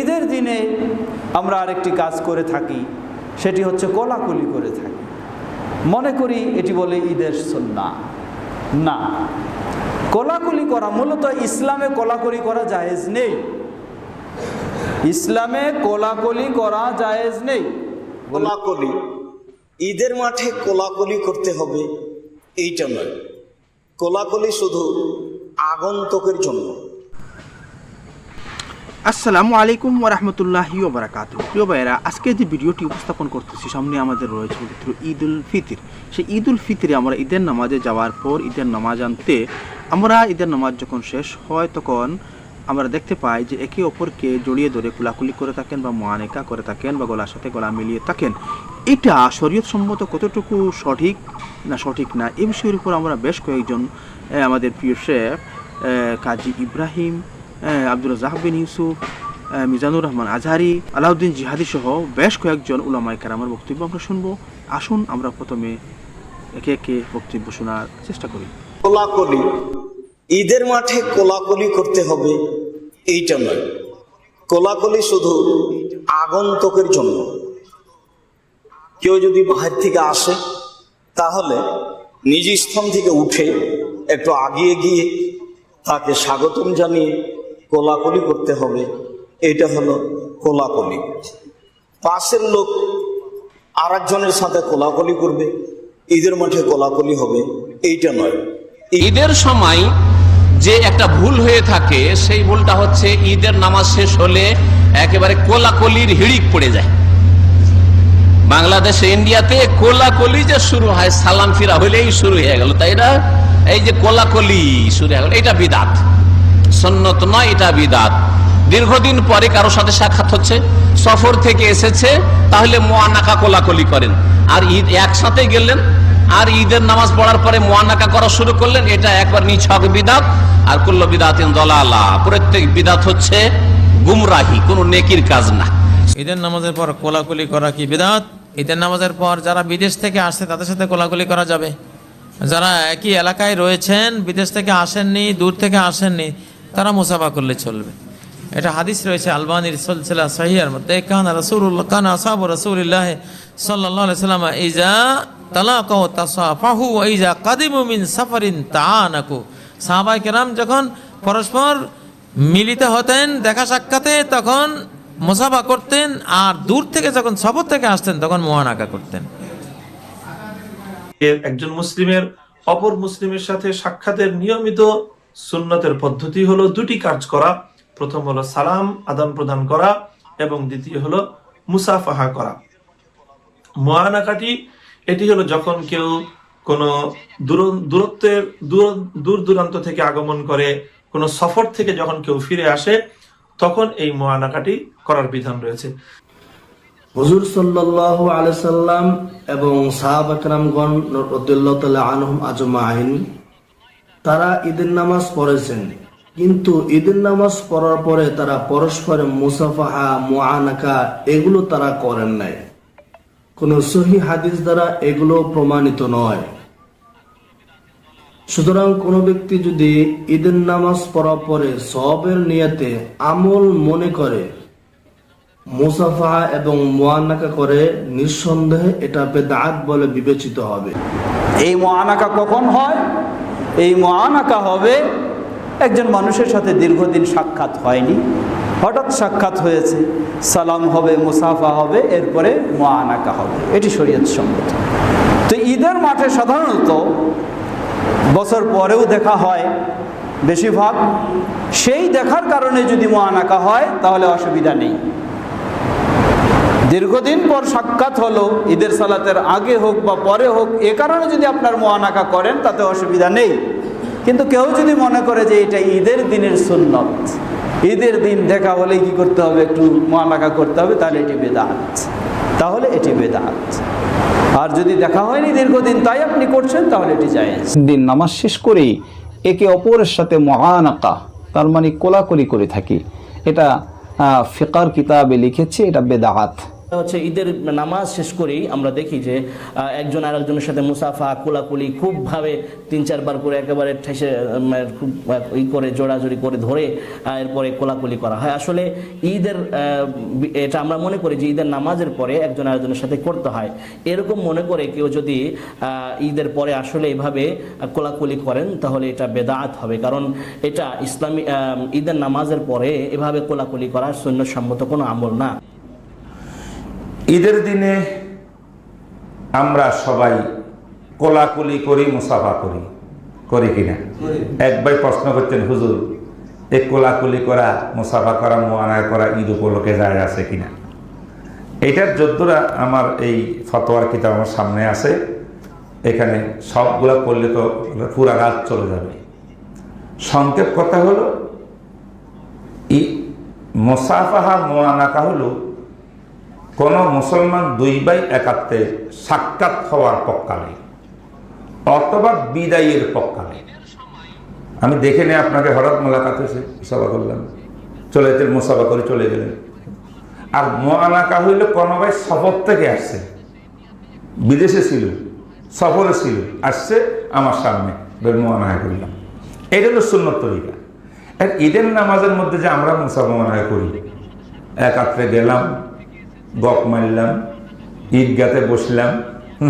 ঈদের দিনে আমরা আরেকটি কাজ করে থাকি, সেটি হচ্ছে কোলাকুলি করে থাকি। মনে করি এটি বলে ঈদের সন্না না, কোলাকুলি করা মূলত ইসলামে কোলাকুলি করা জায়েজ নেই। ইসলামে কোলাকুলি করা জায়েজ নেই। কোলাকলি, ঈদের মাঠে কোলাকলি করতে হবে, এইটা নয়। কোলাকলি শুধু আগন্তকের জন্য। আসসালামু আলাইকুম ওরহমতুল্লাহি ওবরাকাত প্রিয় ভাইয়েরা, আজকে যে ভিডিওটি উপস্থাপন করতেছি, সামনে আমাদের রয়েছে পবিত্র ঈদ উল ফিতর। সেই ঈদ উল ফিতরে আমরা ঈদের নামাজে যাওয়ার পর ঈদের নামাজ আনতে, আমরা ঈদের নামাজ যখন শেষ হয় তখন আমরা দেখতে পাই যে একে অপরকে জড়িয়ে ধরে কুলাকুলি করে থাকেন বা মোয়ানেকা করে থাকেন বা গলার সাথে গলা মিলিয়ে থাকেন। এটা শরীয়ত সম্মত কতটুকু সঠিক না সঠিক না এই বিষয়ের উপর আমরা বেশ কয়েকজন আমাদের প্রিয় শেফ কাজী ইব্রাহিম আব্দুল জাহাবিন ইউসুফ মিজানুর রহমান আজহারি, আলাউদ্দিন জিহাদি সহ বেশ কয়েকজন উলামাই কারামার বক্তব্য আমরা শুনব। আসুন আমরা প্রথমে একে একে বক্তব্য শোনার চেষ্টা করি। কোলাকলি। ঈদের মাঠে কোলাকলি করতে হবে, এইটা নয়। কোলাকলি শুধু আগন্তকের জন্য। কেউ যদি বাহির থেকে আসে, তাহলে নিজ স্থান থেকে উঠে একটু আগিয়ে গিয়ে তাকে স্বাগতম জানিয়ে কোলাকলি করতে হবে। এটা হলো কোলাকলি। পাশের লোক আর একজনের সাথে কোলাকলি করবে, ঈদের মাঠে কোলাকলি হবে, এইটা নয়। ঈদের সময় যে একটা ভুল হয়ে থাকে, সেই ভুলটা হচ্ছে ঈদের নামাজ শেষ হলে একেবারে কোলাকলির হিড়িক পড়ে যায়। বাংলাদেশে, ইন্ডিয়াতে কোলাকলি যে শুরু হয়, সালাম ফিরা হলেই শুরু হয়ে গেল। তাই না? এই যে কোলাকলি শুরু হয়ে গেল, এটা বিদাত। সন্ন্যত নয়, এটা বিদাত। দীর্ঘদিন পরে কারোর সাথে সাক্ষাৎ হচ্ছে, সফর থেকে এসেছে, তাহলে মোয়ানাকা কোলাকলি করেন। আর ঈদ একসাথে গেলেন, আর ঈদের নামাজ পড়ার পরে মোয়ানাকা করা শুরু করলেন, এটা একবার নিছক বিদাত, আর কুল্ল বিদাতিন দলালা। প্রত্যেক বিদাত হচ্ছে গুমরাহি, কোনো নেকির কাজ না। ঈদের নামাজের পর কোলাকুলি করা কি বিদাত? ঈদের নামাজের পর যারা বিদেশ থেকে আসছে, তাদের সাথে কোলাকুলি করা যাবে। যারা একই এলাকায় রয়েছেন, বিদেশ থেকে আসেননি, দূর থেকে আসেননি তারা মুসাফা করলে চলবে। এটা হাদিস রয়েছে, আলবানির সলসিলা সাহিয়ার মধ্যে। কানা রাসূলুল্লাহ, কানা আসহাবু রাসূলিল্লাহ সাল্লাল্লাহু আলাইহি সাল্লাম ইজা তালাকাউ তাসাফাহু ইজা কাদিমু মিন সাফারিন তাআনাকু। সাহাবায়ে কেরাম যখন পরস্পর মিলিত হতেন, দেখা সাক্ষাতে তখন মোসাফা করতেন আর দূর থেকে যখন সফর থেকে আসতেন তখন মোহানাকা করতেন। একজন মুসলিমের অপর মুসলিমের সাথে সাক্ষাতের নিয়মিত সুন্নতের পদ্ধতি হলো দুটি কাজ করা। প্রথম হলো সালাম, আদান প্রদান করা এবং দ্বিতীয় হলো মুসাফাহা করা। মোয়ানাকাটি এটি হলো যখন কেউ কোনো দূরত্বের দূর দূরান্ত থেকে আগমন করে, কোনো সফর থেকে যখন কেউ ফিরে আসে, তখন এই মোয়ানাকাটি করার বিধান রয়েছে। হজুর সাল্লাহ আলসাল্লাম এবং সাহাবাকরামগণ রদুল্লাহ তাল আজমা আইন তারা ঈদের নামাজ পড়েছেন। কিন্তু ঈদের নামাজ পড়ার পরে তারা পরস্পরে মুসাফাহা, মুআনাকা এগুলো তারা করেন নাই। কোন সহি হাদিস দ্বারা এগুলো প্রমাণিত নয়। সুতরাং কোন ব্যক্তি যদি ঈদের নামাজ পড়ার পরে সবের নিয়তে আমল মনে করে মুসাফা এবং মোয়ান্নাকা করে, নিঃসন্দেহে এটা বেদাত বলে বিবেচিত হবে। এই মহানাকা কখন হয়? এই মহানাকা হবে, একজন মানুষের সাথে দীর্ঘদিন সাক্ষাৎ হয়নি। হঠাৎ সাক্ষাৎ হয়েছে, সালাম হবে, মুসাফা হবে, এরপরে মহানাকা হবে। এটি শরীয়ত সম্মত। তো ঈদের মাঠে সাধারণত বছর পরেও দেখা হয় বেশিরভাগ। সেই দেখার কারণে যদি মহানাকা হয়, তাহলে অসুবিধা নেই। দীর্ঘদিন পর সাক্ষাৎ হলো, ঈদের সালাতের আগে হোক বা পরে হোক, এ কারণে যদি আপনার মোয়ানাকা করেন, তাতে অসুবিধা নেই। কিন্তু কেউ যদি মনে করে যে এটা ঈদের দিনের সুন্নত, ঈদের দিন দেখা হলেই কি করতে হবে? একটু মোয়ানাকা করতে হবে, তাহলে এটি বেদাত। তাহলে এটি বেদাত। আর যদি দেখা হয়নি দীর্ঘদিন, তাই আপনি করছেন, তাহলে এটি জায়েজ। দিন নামাজ শেষ করেই একে অপরের সাথে মহানাকা তার মানে কোলাকুলি করে থাকি। এটা ফিকার কিতাবে লিখেছে, এটা বেদাহাত হচ্ছে ঈদের নামাজ শেষ করেই আমরা দেখি যে একজন আরেকজনের সাথে মুসাফা, কোলাকুলি খুবভাবে তিন চারবার করে একেবারে ঠেসে খুব ই করে, জোড়াজোড়ি করে ধরে এরপরে কোলাকুলি করা হয়। আসলে ঈদের এটা আমরা মনে করি যে ঈদের নামাজের পরে একজন আরেকজনের সাথে করতে হয়। এরকম মনে করে কেউ যদি ঈদের পরে আসলে এভাবে কোলাকুলি করেন, তাহলে এটা বেদাত হবে। কারণ এটা ইসলামী ঈদের নামাজের পরে এভাবে কোলাকুলি করা সৈন্যসম্মত কোনো আমল না। ঈদের দিনে আমরা সবাই কোলাকুলি করি মুসাফা করি। করি কিনা? এক ভাই প্রশ্ন করছেন হুজুর এই কোলাকুলি করা মুসাফা করা মোয়ানায় করা ঈদ উপলক্ষে যায় আছে কিনা? এটার যদ্দুরা আমার এই ফতোয়ার কিতাব আমার সামনে আছে। এখানে সবগুলা করলে তো পুরা রাত চলে যাবে। সংক্ষেপ কথা হলো ই মোসাফাহা মোয়ানাকা হলো কোন মুসলমান দুই ভাই একাত্রে সাক্ষাৎ হওয়ার পক্ষালে অথবা বিদায়ের পক্ষালে। আমি দেখে নিয়ে আপনাকে হঠাৎ মোলাকাত হয়েছে, মুসাফা করলাম। চলে যেতেন, মুসাফা করে চলে গেলেন। আর মোয়ানাকা হইল কোনো ভাই সফর থেকে আসছে। বিদেশে ছিল, সফরে ছিল, আসছে আমার সামনে বের মোয়ানাকা করলাম। এটা হলো সুন্নত তরিকা। আর ঈদের নামাজের মধ্যে যে আমরা মুসাফা মোয়ানাকা করি, একাত্রে গেলাম গপ মারলাম ঈদগাতে বসলাম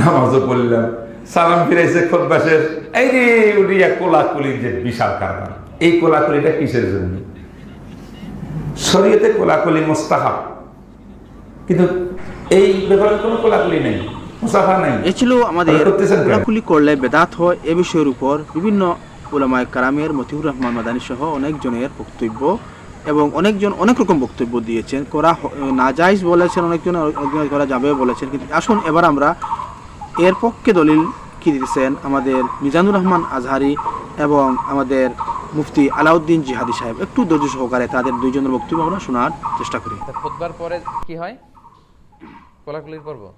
নামাজও পড়লাম সালাম ফিরাইছে খোদ্বাসের এই রে উড়িয়া কোলাকুলির যে বিশাল কারবার এই কোলাকুলিটা কিসের জন্য? শরীয়তে কোলাকুলি মোস্তাহাব। কিন্তু এই ব্যাপারে কোনো কোলাকুলি নেই মুসাফা নেই। এ ছিল আমাদের? কোলাকুলি করলে বেদাত হয় এ বিষয়ের উপর বিভিন্ন ওলামায় কারামের মতিউর রহমান মাদানী সহ অনেকজনের বক্তব্য। এবং অনেকজন অনেক রকম বক্তব্য দিয়েছেন। করা হ- নাজাইজ বলেছেন, অনেকজন অনেকজন করা যাবে বলেছেন। কিন্তু আসুন এবার আমরা এর পক্ষে দলিল কি দিতেছেন আমাদের মিজানুর রহমান আজহারি এবং আমাদের মুফতি আলাউদ্দিন জিহাদি সাহেব। একটু ধৈর্য সহকারে তাদের দুইজনের বক্তব্য আমরা শোনার চেষ্টা করি। খোদবার পরে কি হয়? কোলাকুলির পর্ব?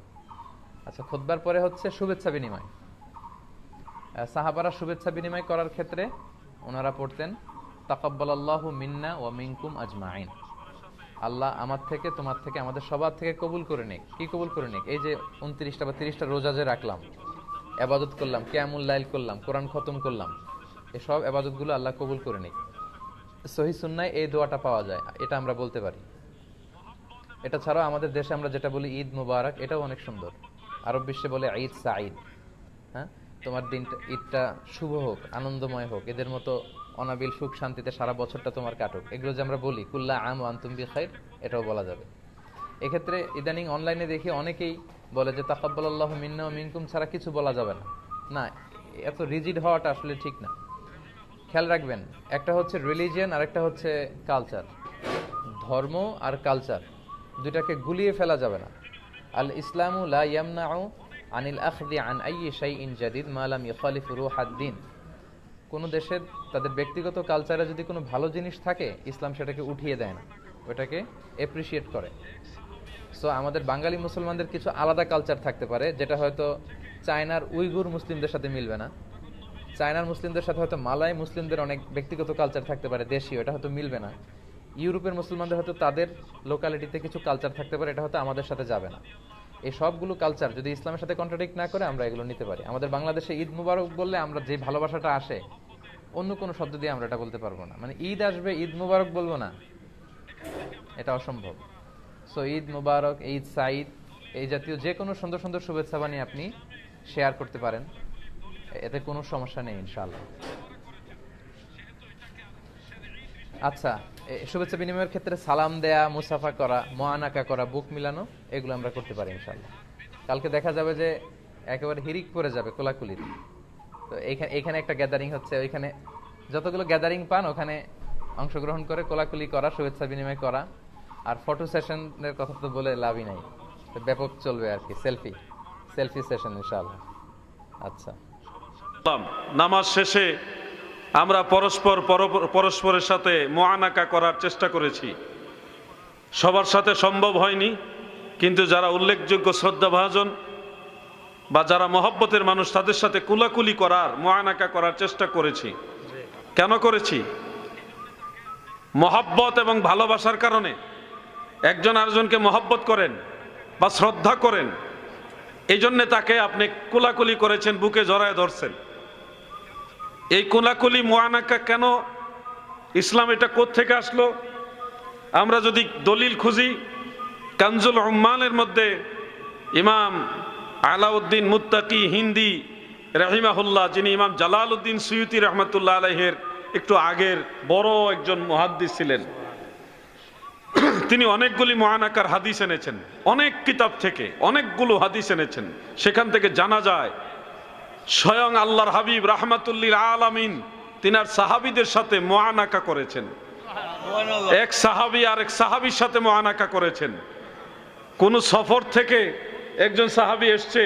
আচ্ছা খোদবার পরে হচ্ছে শুভেচ্ছা বিনিময়। সাহাবারা শুভেচ্ছা বিনিময় করার ক্ষেত্রে ওনারা পড়তেন তাকাব্বাল আল্লাহ মিন্না ও মিনকুম আজমাইন। আল্লাহ আমার থেকে, তোমার থেকে, আমাদের সবার থেকে কবুল করে নিক। কি কবুল করে নিক? এই যে উনত্রিশটা বা তিরিশটা রোজা যে রাখলাম আবাদত করলাম লাইল করলাম, কোরআন খতম করলাম এসব আবাদতগুলো আল্লাহ কবুল করে নিক। সহি সুন্নায় এই দোয়াটা পাওয়া যায়, এটা আমরা বলতে পারি। এটা ছাড়াও আমাদের দেশে আমরা যেটা বলি ঈদ মুবারক, এটাও অনেক সুন্দর। আরব বিশ্বে বলে ঈদ সাঈদ। হ্যাঁ? তোমার দিনটা, ঈদটা শুভ হোক, আনন্দময় হোক, এদের মতো অনাবিল সুখ শান্তিতে সারা বছরটা তোমার কাটুক। এগুলো যে আমরা বলি, কুল্লা আম আন্তুম বি খাইর এটাও বলা যাবে। এক্ষেত্রে ইদানিং অনলাইনে দেখি অনেকেই বলে যে তাকাব্বাল আল্লাহ মিন্না মিনকুম ছাড়া কিছু বলা যাবে না। না, এত রিজিড হওয়াটা আসলে ঠিক না। খেয়াল রাখবেন, একটা হচ্ছে রিলিজিয়ান আর একটা হচ্ছে কালচার ধর্ম আর কালচার দুটাকে গুলিয়ে ফেলা যাবে না। আল ইসলামু লা ইয়ামনাউ আনিল আখদি আন আইয়ি শাইইন জাদিদ মা লাম ইখালিফ রুহাদ-দ্বীন কোন দেশের তাদের ব্যক্তিগত কালচারে যদি কোনো ভালো জিনিস থাকে, ইসলাম সেটাকে উঠিয়ে দেয় না। ওটাকে এপ্রিসিয়েট করে। সো আমাদের বাঙালি মুসলমানদের কিছু আলাদা কালচার থাকতে পারে, যেটা হয়তো চায়নার উইগুর মুসলিমদের সাথে মিলবে না। চায়নার মুসলিমদের সাথে হয়তো মালাই মুসলিমদের অনেক ব্যক্তিগত কালচার থাকতে পারে, দেশীয়, এটা হয়তো মিলবে না। ইউরোপের মুসলমানদের হয়তো তাদের লোকালিটিতে কিছু কালচার থাকতে পারে, এটা হয়তো আমাদের সাথে যাবে না। এই সবগুলো কালচার যদি ইসলামের সাথে কন্ট্রাডিক্ট না করে, আমরা এগুলো নিতে পারি। আমাদের বাংলাদেশে ঈদ মুবারক বললে আমরা যে ভালোবাসাটা আসে, অন্য কোনো শব্দ দিয়ে আমরা এটা বলতে পারব না। মানে ঈদ আসবে, ঈদ মুবারক বলব না। এটা অসম্ভব। সো ঈদ মুবারক, ঈদ সাইদ এই জাতীয় যে কোনো সুন্দর সুন্দর শুভেচ্ছা বানিয়ে আপনি শেয়ার করতে পারেন। এতে কোনো সমস্যা নেই, ইনশাআল্লাহ। আচ্ছা শুভেচ্ছা বিনিময়ের ক্ষেত্রে সালাম দেয়া, মুসাফা করা মোয়ানাকা করা, বুক মিলানো, এগুলো আমরা করতে পারি ইনশাল্লাহ কালকে দেখা যাবে যে একেবারে হিরিক পড়ে যাবে কোলাকুলিতে তো এইখানে এখানে একটা গ্যাদারিং হচ্ছে, ওইখানে যতগুলো গ্যাদারিং পান, ওখানে অংশগ্রহণ করে কোলাকুলি করা, শুভেচ্ছা বিনিময় করা, আর ফটো সেশনের কথা তো বলে লাভই নাই। তো ব্যাপক চলবে আর কি সেলফি সেলফি সেশন ইনশাআল্লাহ। আচ্ছা। নামাজ শেষে আমরা পরস্পর পর- পরস্পরের সাথে মোয়ানাকা করার চেষ্টা করেছি। সবার সাথে সম্ভব হয়নি, কিন্তু যারা উল্লেখযোগ্য শ্রদ্ধাভাজন বা যারা মহব্বতের মানুষ, তাদের সাথে কুলাকুলি করার, মোয়ানাকা করার চেষ্টা করেছি। কেন করেছি? মহব্বত এবং ভালোবাসার কারণে। একজন আরেকজনকে মহব্বত করেন বা শ্রদ্ধা করেন এই জন্যে তাকে আপনি কোলাকুলি করেছেন, বুকে জড়ায় ধরছেন। এই কোলাকুলি মোয়ানাকা কেন? ইসলাম এটা থেকে আসলো? আমরা যদি দলিল খুঁজি, কানজুল উম্মানের মধ্যে ইমাম আলাউদ্দিন মুত্তাকি হিন্দি রাহিমাহুল্লাহ, যিনি ইমাম জালাল উদ্দিন সৈয়দি রহমতুল্লাহ আলহের একটু আগের বড় একজন মহাদ্দিস ছিলেন। তিনি অনেকগুলি মহানাকার হাদিস এনেছেন, অনেক কিতাব থেকে অনেকগুলো হাদিস এনেছেন। সেখান থেকে জানা যায় স্বয়ং আল্লাহর হাবিব রাহমাতুল্লিল আলামিন তিনার সাহাবিদের সাথে মোয়ানাকা করেছেন। এক সাহাবি আর এক সাহাবির সাথে মোয়ানাকা করেছেন। কোন সফর থেকে একজন সাহাবি এসছে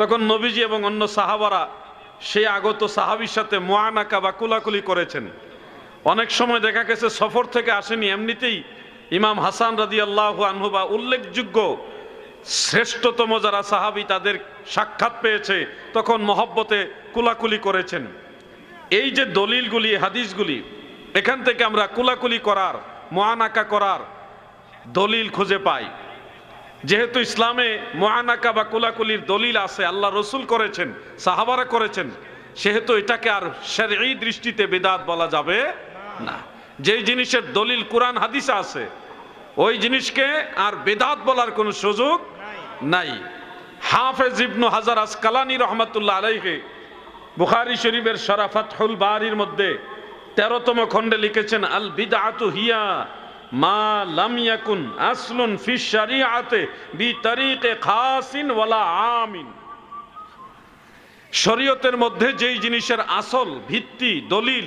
তখন নবীজি এবং অন্য সাহাবারা সেই আগত সাহাবির সাথে মোয়ানাকা বা কুলাকুলি করেছেন। অনেক সময় দেখা গেছে সফর থেকে আসেনি এমনিতেই ইমাম হাসান রাদি আল্লাহ আনহু বা উল্লেখযোগ্য শ্রেষ্ঠতম যারা সাহাবি তাদের সাক্ষাৎ পেয়েছে, তখন মহব্বতে কুলাকুলি করেছেন। এই যে দলিলগুলি, হাদিসগুলি, এখান থেকে আমরা কুলাকুলি করার মহানাকা করার দলিল খুঁজে পাই। যেহেতু ইসলামে মহানাকা বা কুলাকুলির দলিল আছে, আল্লাহ রসুল করেছেন, সাহাবারা করেছেন, সেহেতু এটাকে আর এই দৃষ্টিতে বেদাত বলা যাবে না। যেই জিনিসের দলিল কোরআন, হাদিসে আছে ওই জিনিসকে আর বেদাত বলার কোনো সুযোগ নাই। হাফেজ ইবনু হাজার আসকালানি রহমতুল্লাহ আলাইকে বুখারি শরীফের শরাফাতহুল বাড়ির মধ্যে তেরোতম খণ্ডে লিখেছেন, আল বিদাতু হিয়া মা লাম ইয়াকুন আসলুন ফি খাসিন ওয়ালা আমিন। শরীয়তের মধ্যে যেই জিনিসের আসল ভিত্তি, দলিল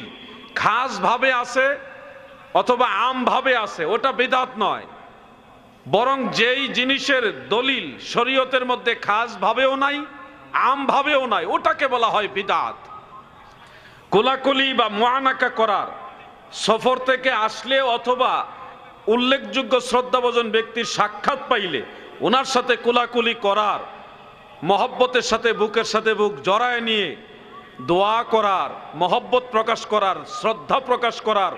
খাস ভাবে আছে অথবা আম ভাবে আছে, ওটা বেদাত নয়। বরং যেই জিনিসের দলিল শরীয়তের মধ্যে খাস ভাবেও নাই, আম ভাবেও নাই, ওটাকে বলা হয় বিদাত। কোলাকুলি বা মোয়ানাকা করার, সফর থেকে আসলে অথবা উল্লেখযোগ্য শ্রদ্ধাভোজন ব্যক্তির সাক্ষাৎ পাইলে, ওনার সাথে কোলাকুলি করার, মহব্বতের সাথে, বুকের সাথে বুক জড়ায় নিয়ে দোয়া করার, মহব্বত প্রকাশ করার, শ্রদ্ধা প্রকাশ করার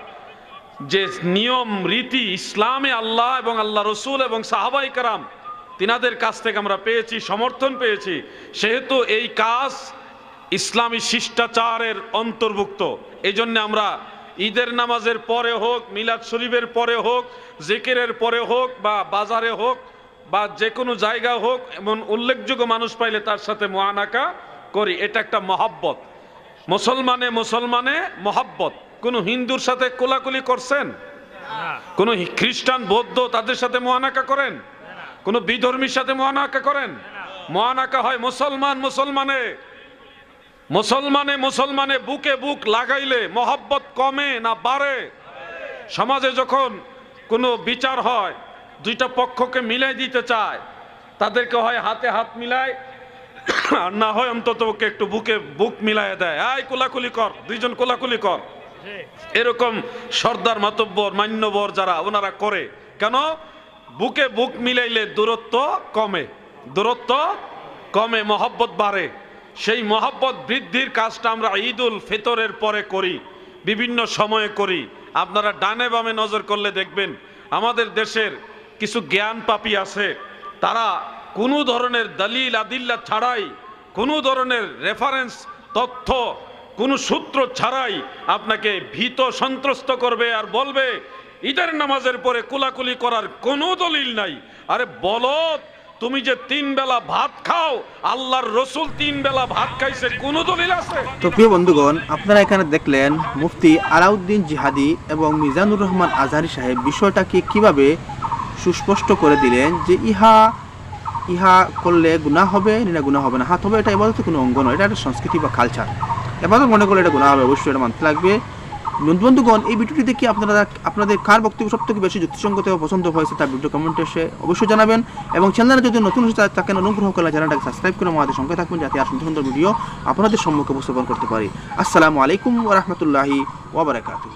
যে নিয়ম, রীতি, ইসলামে আল্লাহ এবং আল্লাহ রসুল এবং সাহাবাই কারাম তিনাদের কাছ থেকে আমরা পেয়েছি, সমর্থন পেয়েছি। সেহেতু এই কাজ ইসলামী শিষ্টাচারের অন্তর্ভুক্ত। এই জন্য আমরা ঈদের নামাজের পরে হোক, মিলাদ শরীফের পরে হোক, জেকেরের পরে হোক বা বাজারে হোক বা যে কোনো জায়গা হোক, এমন উল্লেখযোগ্য মানুষ পাইলে তার সাথে মহানাকা করি। এটা একটা মহাব্বত। মুসলমানে মুসলমানে মহাব্বত। কোনো হিন্দুর সাথে কোলাকুলি করছেন? কোন খ্রিস্টান, বৌদ্ধ তাদের সাথে মহানাকা করেন? কোন বিধর্মীর সাথে মহানাকা করেন? মহানাকা হয় মুসলমান মুসলমানে। মুসলমানে মুসলমানে বুকে বুক লাগাইলে মহব্বত কমে না বাড়ে? সমাজে যখন কোনো বিচার হয়, দুইটা পক্ষকে মিলাই দিতে চায়, তাদেরকে হয় হাতে হাত মিলায় আর না হয় অন্তত একটু বুকে বুক মিলায় দেয়। আয়, কোলাকুলি কর, দুইজন কোলাকুলি কর। এরকম সর্দার মাতব্বর, মান্যবর যারা ওনারা করে, কেন? বুকে বুক মিলাইলে দূরত্ব কমে দূরত্ব কমে, মহব্বত বাড়ে। সেই মহব্বত বৃদ্ধির কাজটা আমরা ঈদুল ফিতরের পরে করি, বিভিন্ন সময়ে করি। আপনারা ডানে বামে নজর করলে দেখবেন, আমাদের দেশের কিছু জ্ঞান পাপি আছে, তারা কোনো ধরনের দলিল, আদিল্লা ছাড়াই কোনো ধরনের রেফারেন্স তথ্য কোনো সূত্র ছাড়াই আপনাকে ভীত সন্ত্রস্ত করবে আর বলবে, ঈদের নামাজের পরে কুলাকুলি করার কোনো দলিল নাই। আরে বলো, তুমি যে তিন বেলা ভাত খাও, আল্লাহর রসুল তিন বেলা ভাত খাইছে, কোনো দলিল আছে? তো প্রিয় বন্ধুগণ, আপনারা এখানে দেখলেন মুফতি আলাউদ্দিন জিহাদি এবং মিজানুর রহমান আজহারি সাহেব বিষয়টাকে কীভাবে সুস্পষ্ট করে দিলেন যে ইহা ইহা করলে গুনাহ হবে না গুনাহ হবে না। হ্যাঁ তবে এটা এবাদত কোনো অঙ্গ নয়, এটা একটা সংস্কৃতি বা কালচার এবাদত মনে করলে এটা গোনা হবে, অবশ্যই এটা মানতে লাগবে। বন্ধুবন্ধুগণ এই ভিডিওটি দেখে আপনারা আপনাদের কার বক্তব্য সব থেকে বেশি যুক্তিসঙ্গত এবং পছন্দ হয়েছে তার ভিডিও কমেন্টে এসে অবশ্যই জানাবেন। এবং চ্যানেলে যদি নতুন হয়েছে তাকে অনুগ্রহ করে চ্যানেলটাকে সাবস্ক্রাইব করে আমাদের সঙ্গে থাকবেন যাতে আর সুন্দর সুন্দর ভিডিও আপনাদের সম্মুখে উপস্থাপন করতে পারি। আসসালামু আলাইকুম ওরহমতুল্লাহি ওবরাকাতুহ